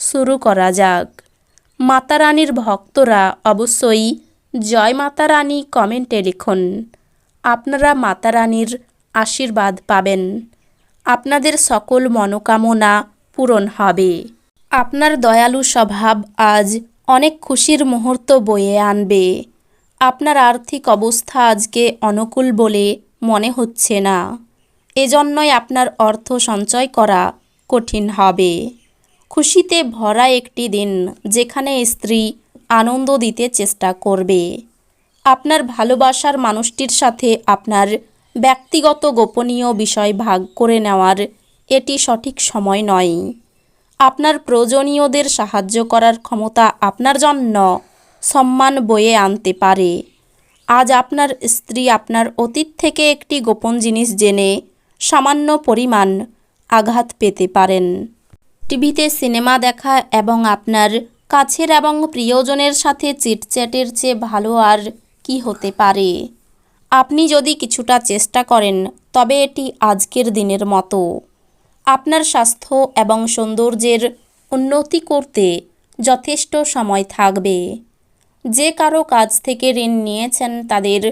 শুরু করা যাক। মাতা রানীর ভক্তরা অবশ্যই জয় মাতা রানী কমেন্টে লিখুন। আপনারা মাতা রানীর আশীর্বাদ পাবেন। আপনাদের সকল মনোকামনা পূরণ হবে। আপনার দয়ালু স্বভাব আজ অনেক খুশির মুহূর্ত বয়ে আনবে। আপনার আর্থিক অবস্থা আজকে অনুকূল বলে মনে হচ্ছে না। এজন্যই আপনার অর্থ সঞ্চয় করা কঠিন হবে। খুশিতে ভরা একটি দিন যেখানে স্ত্রী আনন্দ দিতে চেষ্টা করবে। আপনার ভালোবাসার মানুষটির সাথে আপনার ব্যক্তিগত গোপনীয় বিষয় ভাগ করে নেওয়ার এটি সঠিক সময় নয়। আপনার প্রয়োজনীয়দের সাহায্য করার ক্ষমতা আপনার জন্য সম্মান বয়ে আনতে পারে। আজ আপনার স্ত্রী আপনার অতীত থেকে একটি গোপন জিনিস জেনে সামান্য পরিমাণ আঘাত পেতে পারেন। টিভিতে সিনেমা দেখা এবং আপনার কাছের এবং প্রিয়জনের সাথে চিটচ্যাটের চেয়ে ভালো আর কি হতে পারে? আপনি যদি কিছুটা চেষ্টা করেন, তবে এটি আজকের দিনের মতো। আপনার স্বাস্থ্য এবং সৌন্দর্যের উন্নতি করতে যথেষ্ট সময় থাকবে। যে কারও কাজ থেকে ঋণ নিয়েছেন, তাদের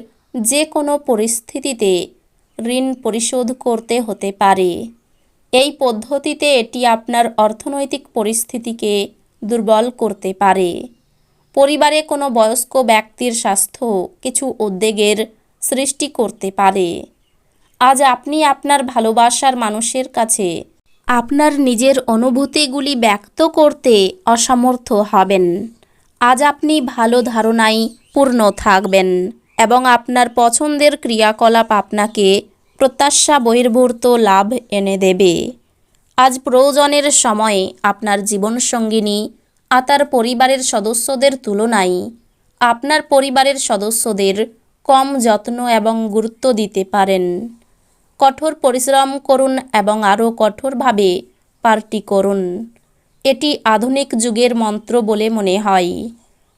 যে কোনো পরিস্থিতিতে ঋণ পরিশোধ করতে হতে পারে। এই পদ্ধতিতে এটি আপনার অর্থনৈতিক পরিস্থিতিকে দুর্বল করতে পারে। পরিবারে কোনো বয়স্ক ব্যক্তির স্বাস্থ্য কিছু উদ্বেগের সৃষ্টি করতে পারে। আজ আপনি আপনার ভালোবাসার মানুষের কাছে আপনার নিজের অনুভূতিগুলি ব্যক্ত করতে অসমর্থ হবেন। আজ আপনি ভালো ধারণায় পূর্ণ থাকবেন এবং আপনার পছন্দের ক্রিয়াকলাপ আপনাকে প্রত্যাশা, বহির্ভূত লাভ এনে দেবে। আজ প্রয়োজনের সময়ে আপনার জীবনসঙ্গিনী আর তার পরিবারের সদস্যদের তুলনায় আপনার পরিবারের সদস্যদের কম যত্ন এবং গুরুত্ব দিতে পারেন। কঠোর পরিশ্রম করুন এবং আরও কঠোরভাবে পার্টি করুন। এটি আধুনিক যুগের মন্ত্র বলে মনে হয়।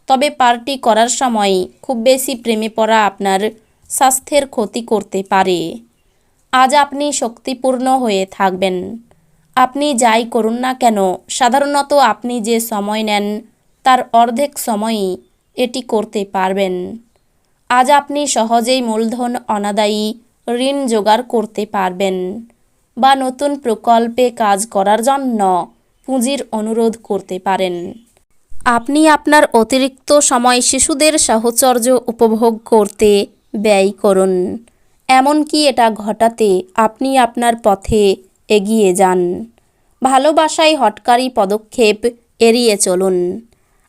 তবে পার্টি করার সময় খুব বেশি প্রেমে পড়া আপনার স্বাস্থ্যের ক্ষতি করতে পারে। আজ আপনি শক্তিপূর্ণ হয়ে থাকবেন। আপনি যাই করুন না কেন, সাধারণত আপনি যে সময় নেন, তার অর্ধেক সময়ই এটি করতে পারবেন। আজ আপনি সহজেই মূলধন অনাদায়ী ঋণ জোগাড় করতে পারবেন বা নতুন প্রকল্পে কাজ করার জন্য পুঁজির অনুরোধ করতে পারেন। আপনি আপনার অতিরিক্ত সময় শিশুদের সাহচর্য উপভোগ করতে ব্যয় করুন। এমনকি এটা ঘটাতে আপনি আপনার পথে এগিয়ে যান। ভালোবাসায় হটকারী পদক্ষেপ, এড়িয়ে চলুন।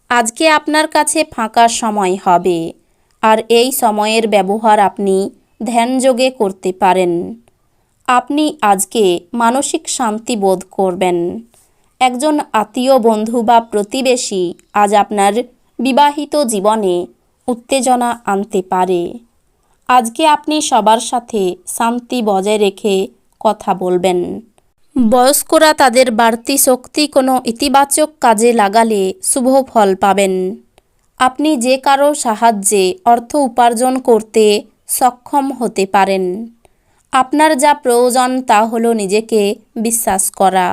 আজকে আপনার কাছে ফাঁকা সময় হবে, আর এই সময়ের ব্যবহার আপনি ধ্যানযোগে করতে পারেন। আপনি আজকে মানসিক শান্তি বোধ করবেন। একজন আত্মীয় বন্ধু বা প্রতিবেশী আজ আপনার বিবাহিত জীবনে উত্তেজনা আনতে পারে। আজকে আপনি সবার সাথে শান্তি বজায় রেখে কথা বলবেন। বয়স্করা তাদের বাড়তি শক্তি কোনো ইতিবাচক কাজে লাগালে শুভ ফল পাবেন। আপনি যে কারও সাহায্যে অর্থ উপার্জন করতে সক্ষম হতে পারেন। আপনার যা প্রয়োজন তা হলো নিজেকে বিশ্বাস করা।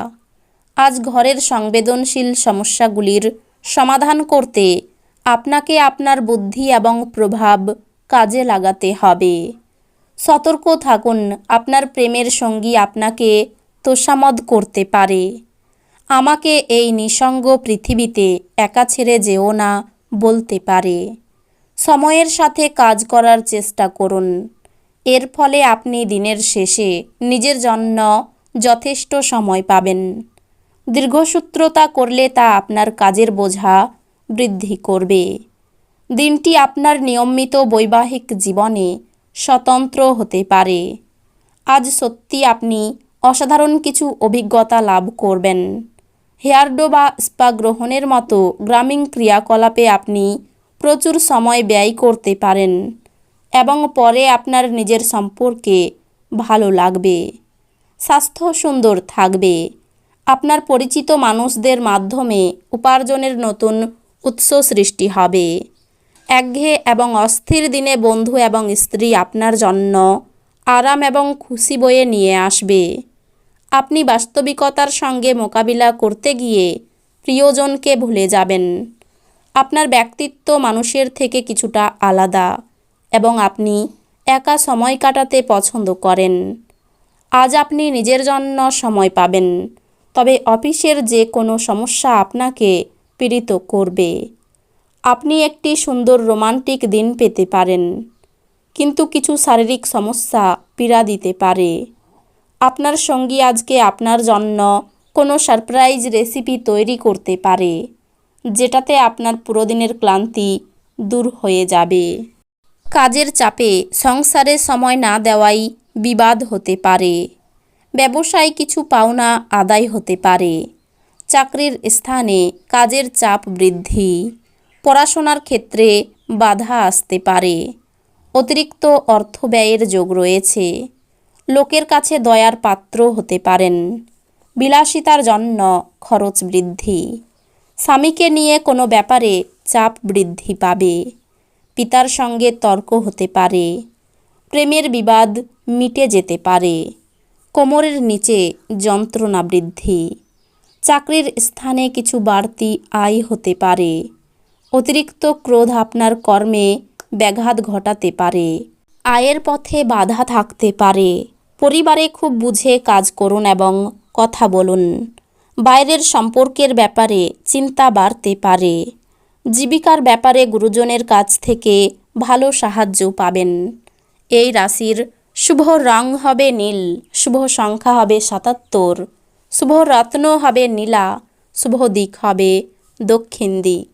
আজ ঘরের সংবেদনশীল সমস্যাগুলির সমাধান করতে আপনাকে আপনার বুদ্ধি এবং প্রভাব কাজে লাগাতে হবে। সতর্ক থাকুন, আপনার প্রেমের সঙ্গী আপনাকে তোষামদ করতে পারে। আমাকে এই নিসঙ্গ পৃথিবীতে একা ছেড়ে যেও না বলতে পারে। সময়ের সাথে কাজ করার চেষ্টা করুন। এর ফলে আপনি দিনের শেষে নিজের জন্য যথেষ্ট সময় পাবেন। দীর্ঘসূত্রতা করলে তা আপনার কাজের বোঝা বৃদ্ধি করবে। দিনটি আপনার নিয়মিত বৈবাহিক জীবনে স্বতন্ত্র হতে পারে। আজ সত্যি আপনি অসাধারণ কিছু অভিজ্ঞতা লাভ করবেন। হেয়ারডো বা স্পা গ্রহণের মতো গ্রামীণ ক্রিয়াকলাপে আপনি প্রচুর সময় ব্যয় করতে পারেন এবং পরে আপনার নিজের সম্পর্কে ভালো লাগবে, স্বাস্থ্য সুন্দর থাকবে। আপনার পরিচিত মানুষদের মাধ্যমে উপার্জনের নতুন উৎস সৃষ্টি হবে। একঘেয়ে এবং অস্থির দিনে বন্ধু এবং স্ত্রী আপনার জন্য আরাম এবং খুশি বয়ে নিয়ে আসবে। আপনি বাস্তবিকতার সঙ্গে মোকাবিলা করতে গিয়ে প্রিয়জনকে ভুলে যাবেন। আপনার ব্যক্তিত্ব মানুষের থেকে কিছুটা আলাদা এবং আপনি একা সময় কাটাতে পছন্দ করেন। আজ আপনি নিজের জন্য সময় পাবেন, তবে অফিসের যে কোনো সমস্যা আপনাকে পীড়িত করবে। আপনি একটি সুন্দর রোমান্টিক দিন পেতে পারেন। কিন্তু কিছু শারীরিক সমস্যা পীড়া দিতে পারে। আপনার সঙ্গী আজকে আপনার জন্য কোনো সারপ্রাইজ রেসিপি তৈরি করতে পারে, যেটাতে আপনার পুরো দিনের ক্লান্তি দূর হয়ে যাবে। কাজের চাপে সংসারে সময় না দেওয়াই বিবাদ হতে পারে। ব্যবসায় কিছু পাওনা আদায় হতে পারে। চাকরির স্থানে কাজের চাপ বৃদ্ধি। পড়াশোনার ক্ষেত্রে বাধা আসতে পারে। অতিরিক্ত অর্থ ব্যয়ের যোগ রয়েছে। লোকের কাছে দয়ার পাত্র হতে পারেন। বিলাসিতার জন্য খরচ বৃদ্ধি। স্বামীকে নিয়ে কোনো ব্যাপারে চাপ বৃদ্ধি পাবে। পিতার সঙ্গে তর্ক হতে পারে। প্রেমের বিবাদ মিটে যেতে পারে। কোমরের নিচে যন্ত্রণা বৃদ্ধি। চাকরির স্থানে কিছু বাড়তি আয় হতে পারে। অতিরিক্ত ক্রোধ আপনার কর্মে ব্যাঘাত ঘটাতে পারে। আয়ের পথে বাধা থাকতে পারে। পরিবারে খুব বুঝে কাজ করুন এবং কথা বলুন। বাইরের সম্পর্কের ব্যাপারে চিন্তা বাড়তে পারে। জীবিকার ব্যাপারে গুরুজনের কাছ থেকে ভালো সাহায্য পাবেন। এই রাশির শুভ রং হবে নীল, শুভ সংখ্যা হবে সাতাত্তর, শুভ রত্ন হবে নীলা, শুভ দিক হবে দক্ষিণ দিক।